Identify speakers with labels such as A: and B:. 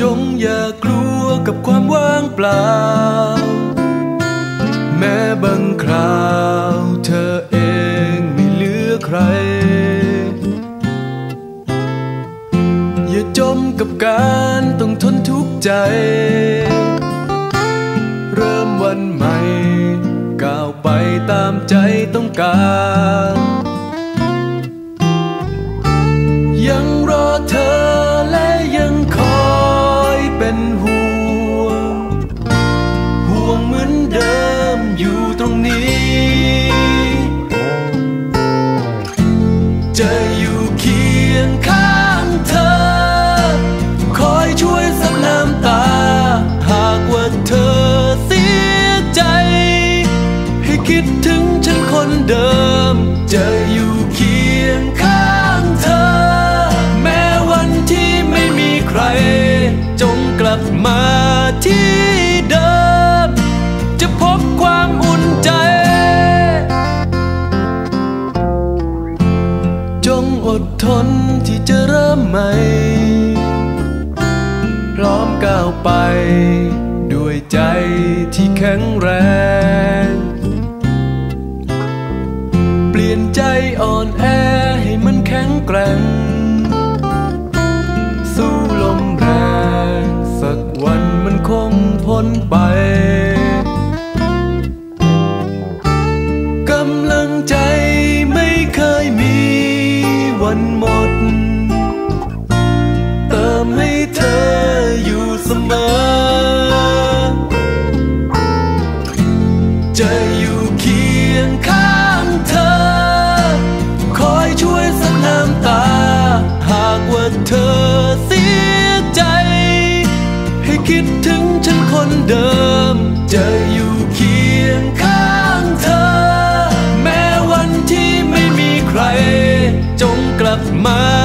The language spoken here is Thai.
A: จงอย่ากลัวกับความว่างเปล่า แม้บางคราวเธอเองไม่เหลือใคร อย่าจมกับการต้องทนทุกข์ใจ เริ่มวันใหม่ ก้าวไปตามใจต้องการ คิดถึงฉันคนเดิม จะอยู่เคียงข้างเธอ แม้วันที่ไม่มีใคร จงกลับมาที่เดิม จะพบความอุ่นใจ จงอดทนที่จะเริ่มใหม่ พร้อมก้าวไป ด้วยใจที่แข็งแรง อ่อนแอให้มันแข็งแกร่ง สู้ลมแรง สักวันมันคงพ้นไป กำลังใจไม่เคยมีวันหมด เติมให้เธออยู่เสมอ จะอยู่เคียงข้าง คิดถึงฉันคนเดิม จะอยู่เคียงข้างเธอ แม้วันที่ไม่มีใคร จงกลับมา